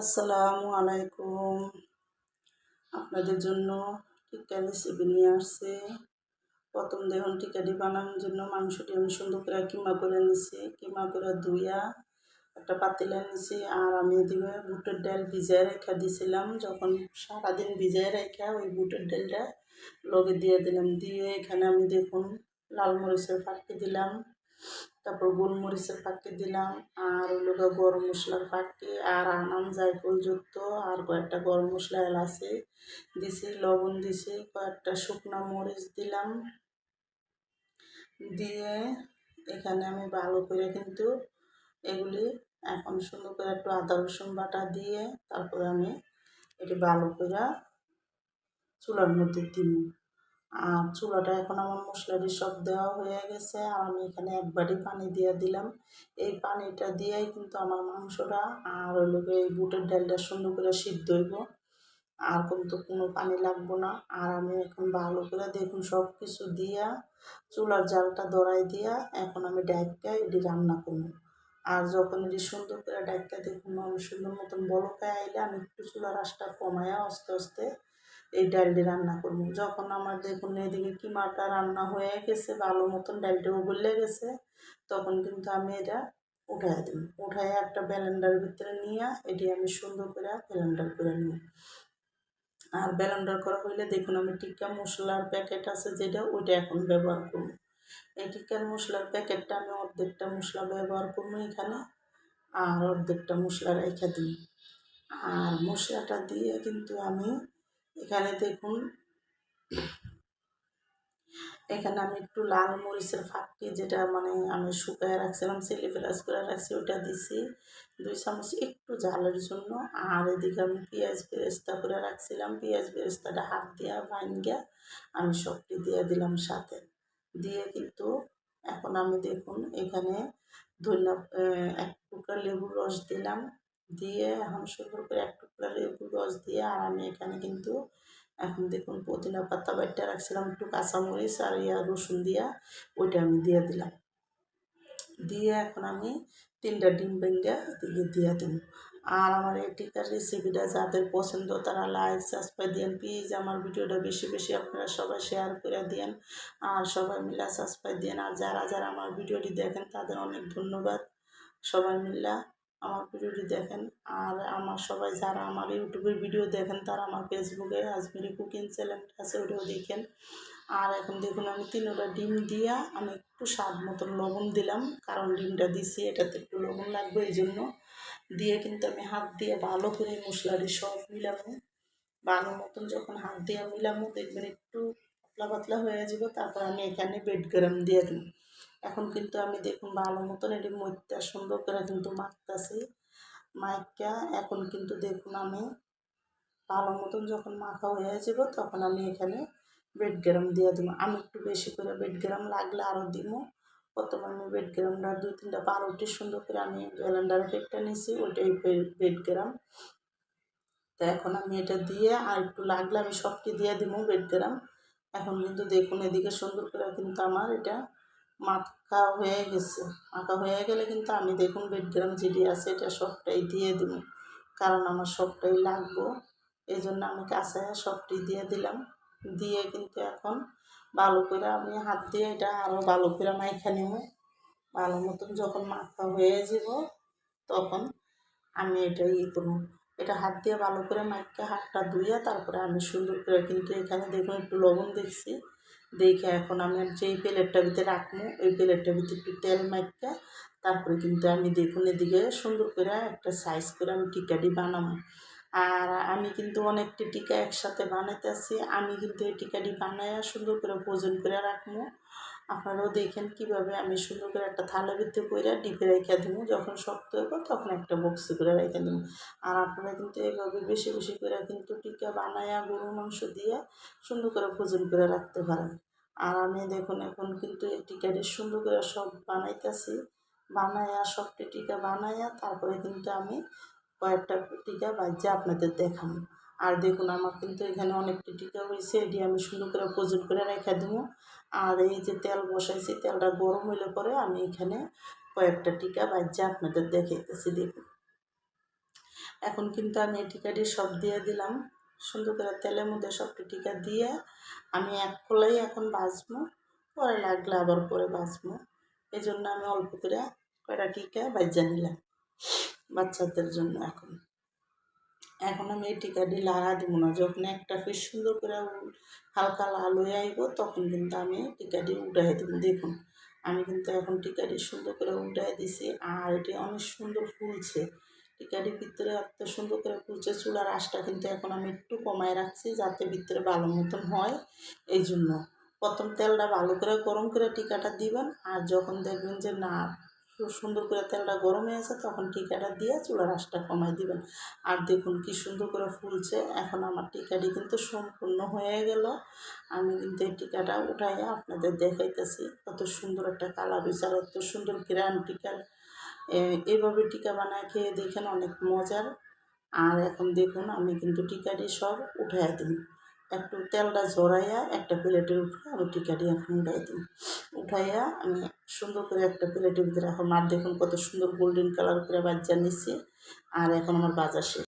আসসালামু আলাইকুম। আপনাদের জন্য টিকা রেসিপি নিয়ে আসছে। প্রথম দেখুন টিকাটি বানানোর জন্য মাংসটি আমি সুন্দর করে কিমা করে নিছি। কিমা করে ধুইয়া একটা পাতিলা নিছি আর আমি এদিকে বুটের ডাল ভিজায় রেখা দিছিলাম। যখন সারাদিন ভিজায় রেখা ওই বুটের ডালটা লগে দিয়ে দিলাম। দিয়ে এখানে আমি দেখুন, লাল মরিচের ফাটকে দিলাম। তারপর গোলমরিচের পাখি দিলাম, আর ওই লোক গরম মশলার পাখি আর আনাম জায়ফল যুক্ত, আর কয়েকটা গরম মশলা এলাচি দিছি, লবণ দিছি, কয়েকটা শুকনো মরিচ দিলাম। দিয়ে এখানে আমি ভালো করে কিন্তু এগুলি এখন সুন্দর করে একটু আদা, রসুন বাটা দিয়ে তারপরে আমি এটি ভালো করে চুলার মধ্যে দিব। আর চুলাটা এখন আমার মশলাটি সব দেওয়া হয়ে গেছে। আর আমি এখানে এক বাটি পানি দিয়ে দিলাম। এই পানিটা দিয়েই কিন্তু আমার মাংসটা আর হলো এই বুটের ডালটা সুন্দর করে সিদ্ধ হইব। আর কিন্তু কোনো পানি লাগবো না। আর আমি এখন ভালো করে দেখুন সব কিছু দিয়া, চুলার জালটা দড়াই দিয়া এখন আমি ডাইকা এটি রান্না করব। আর যখন এটি সুন্দর করে ডাইকা দেখুন মানুষ সুন্দর মতন বলকায় আইলে আমি একটু চুলার আঁচটা কমায়া আস্তে আস্তে এই ডালটি রান্না করব। যখন আমার দেখুন এদিকে কিমাটা রান্না হয়ে গেছে, ভালো মতন ডালটাও গলে গেছে, তখন কিন্তু আমি এটা উঠাই দিই উঠাই একটা ব্যালেন্ডারের ভিতরে নিয়ে এটি আমি সুন্দর করে ব্যালেন্ডার করে নিই আর ব্যালেন্ডার করা হইলে দেখুন আমি টিক্কা মশলার প্যাকেট আছে যেটা, ওইটা এখন ব্যবহার করব। এই টিক্কার মশলার প্যাকেটটা আমি অর্ধেকটা মশলা ব্যবহার করব এখানে, আর অর্ধেকটা মশলা রেখে দিই আর মশলাটা দিয়ে কিন্তু আমি এখানে দেখুন। এখানে আমি একটু লাল মরিচের ফাঁকি যেটা মানে আমি শুকায় রাখছিলাম সিলি ফ্রাস করে রাখছি, ওটা দিছি। দুই চামচ একটু ঝালের জন্য। আর এদিকে আমি পেঁয়াজ বেরেস্তা করে রাখছিলাম। পেঁয়াজ বেরেস্তাটা হাত দিয়া ভাঙ্গিয়া আমি সবটি দিয়ে দিলাম সাথে। দিয়ে কিন্তু এখন আমি দেখুন এখানে ধন্য এক টুকরা লেবুর রস দিলাম। দিয়ে এখন সুন্দর করে এক লেবুর রস দিয়ে আর আমি এখানে কিন্তু এখন দেখুন পুদিনা পাতা বাইটা রাখছিলাম, একটু কাঁচামরিচ আর ইয়া রসুন দিয়া, ওইটা আমি দিয়ে দিলাম। দিয়ে এখন আমি তিনটা ডিম ভেঙ্গে দিয়ে দিয়ে দেব। আর আমার এই টিকার রেসিপিটা যাদের পছন্দ তারা লাইক সাবস্ক্রাইব দিন প্লিজ আমার ভিডিওটা বেশি বেশি আপনারা সবাই শেয়ার করে দিন আর সবাই মিলা সাবস্ক্রাইব দিন আর যারা যারা আমার ভিডিওটি দেখেন তাদের অনেক ধন্যবাদ। সবাই মিলা আমার ভিডিওটি দেখেন। আর আমার সবাই যারা আমার ইউটিউবের ভিডিও দেখেন, তারা আমার ফেসবুকে আজমিরি কুকিং চ্যানেলটা আছে, ওটাও দেখেন। আর এখন দেখুন, আমি তিনোটা ডিম দিয়া আমি একটু স্বাদ মতন লবণ দিলাম, কারণ ডিমটা দিছি, এটাতে একটু লবণ লাগবে এই জন্য। দিয়ে কিন্তু আমি হাত দিয়ে ভালো করে মশলাটি সব মিলাবো। ভালো মতন যখন হাত দিয়ে মিলাবো, দেখবেন একটু পাতলা পাতলা হয়ে যাব, তারপর আমি এখানে বেড গরম দিয়ে দিই এখন কিন্তু আমি দেখুন ভালো মতন এটি মধ্যটা সুন্দর করে কিন্তু মাখতেছি। মাইকা এখন কিন্তু দেখুন আমি ভালো মতন যখন মাখা হয়ে যাব তখন আমি এখানে বেড গ্রাম দিয়ে দিব। আমি একটু বেশি করে বেড গ্রাম লাগলে আরও দিব। প্রথমে আমি বেড গ্রামটা দুই তিনটা বারোটি সুন্দর করে আমি ব্যালেন্ডার ফেকটা নিয়েছি ওইটাই বেড গ্রাম। তো এখন আমি এটা দিয়ে আর একটু লাগলে আমি সবটি দিয়ে দিব বেড গ্রাম। এখন কিন্তু দেখুন এদিকে সুন্দর করে কিন্তু আমার এটা মাখা হয়ে গেছে। মাখা হয়ে গেলে কিন্তু আমি দেখুন বেডগ্রাম যেটি আছে, এটা সবটাই দিয়ে দিব। কারণ আমার সবটাই লাগবো। এই জন্য আমি কাঁচায় সবটি দিয়ে দিলাম। দিয়ে কিন্তু এখন ভালো করে আমি হাত দিয়ে এটা আরও ভালো করে মাইখা নেব। ভালো মতন যখন মাখা হয়ে যাব, তখন আমি এটা ইয়ে করব। এটা হাত দিয়ে ভালো করে মাইকা হাতটা ধুইয়া তারপরে আমি সুন্দর করে কিন্তু এখানে দেখুন একটু লবণ দেখছি দেখে এখন আমি যেই প্লেটটার ভিতরে রাখব। ওই প্লেটটার ভিতরে একটু তেল মাইকা তারপরে কিন্তু আমি দেখুন এদিকে সুন্দর করে একটা সাইজ করে আমি টিকাটি বানাবো। আর আমি কিন্তু অনেকটি টিকা একসাথে বানাইতেছি আমি কিন্তু এই টিকাটি বানাইয়া সুন্দর করে ভোজন করে রাখব। আপনারাও দেখেন কীভাবে আমি সুন্দর করে একটা থালা ভিতরে করে ডিপে রেখে দেবো, যখন শক্ত হইব তখন একটা বক্সি করে রেখে দেবো। আর আপনারা কিন্তু এইভাবে বেশি বেশি করে কিন্তু টিকা বানাইয়া গরুর মাংস দিয়ে সুন্দর করে ভোজন করে রাখতে পারেন। আর আমি দেখুন, এখন কিন্তু এই টিকাটি সুন্দর করে সব বানাইতেছি। বানাইয়া সবটি টিকা বানাইয়া তারপরে কিন্তু আমি কয়েকটা টিকা বাজ্যে আপনাদের দেখাবো। আর দেখুন, আমার কিন্তু এখানে অনেকটি টিকা হয়েছে, এটি আমি সুন্দর করে প্রজন করে রেখে দেবো। আর এই যে তেল বসাইছি, তেলটা গরম হইলে পরে আমি এখানে কয়েকটা টিকা বাজ্যে আপনাদের দেখাইতেছি, দেখুন। এখন কিন্তু আমি এই টিকাটি সব দিয়ে দিলাম। সুন্দর করে তেলের মধ্যে সবটি টিকা দিয়ে আমি এক খোলাই এখন বাজবো পরে লাগলে আবার পরে বাজবো এই জন্য আমি অল্প করে কয়টা টিকা বাজ্যা নিলাম বাচ্চাদের জন্য এখন। এখন আমি এই টিকাটি লাগা দিব না, যখন একটা ফিস সুন্দর করে হালকা লাল হয়ে আইব, তখন কিন্তু আমি টিকাটি উঠাই দিব। দেখুন, আমি কিন্তু এখন টিকাটি সুন্দর করে উঠাই দিছি আর এটি অনেক সুন্দর ফুলছে। টিকাটির ভিতরে এত সুন্দর করে ফুলছে চুলার আঁশটা কিন্তু এখন আমি একটু কমায় রাখছি যাতে ভিতরে ভালো মতন হয়। এই জন্য প্রথম তেলটা ভালো করে, গরম করে টিকাটা দিবেন আর যখন দেখবেন যে না, সুন্দর করে তেলটা গরম হয়ে আছে তখন টিকাটা দিয়ে চুলার আঁশটা কমাই দিবেন। আর দেখুন কি সুন্দর করে ফুলছে, এখন আমার টিকাটি কিন্তু সম্পূর্ণ হয়ে গেল। আমি কিন্তু এই টিকাটা উঠাই আপনাদের দেখাইতেছি, কত সুন্দর একটা কালার হয়েছে আর এত সুন্দর গ্রান টিকার এইভাবে টিকা বানায় খেয়ে দেখেন অনেক মজার। আর এখন দেখুন, আমি কিন্তু টিকাটি সব উঠাই দিই। একটু তেলটা জড়াইয়া একটা প্লেটের উপরে আমি টিকাটি এখন উঠাই দিই। উঠাইয়া আমি সুন্দর করে একটা প্লেটের ভিতরে এখন, আর দেখুন কত সুন্দর গোল্ডেন কালার করে বাজার নিচ্ছি। আর এখন আমার বাজার শেষ।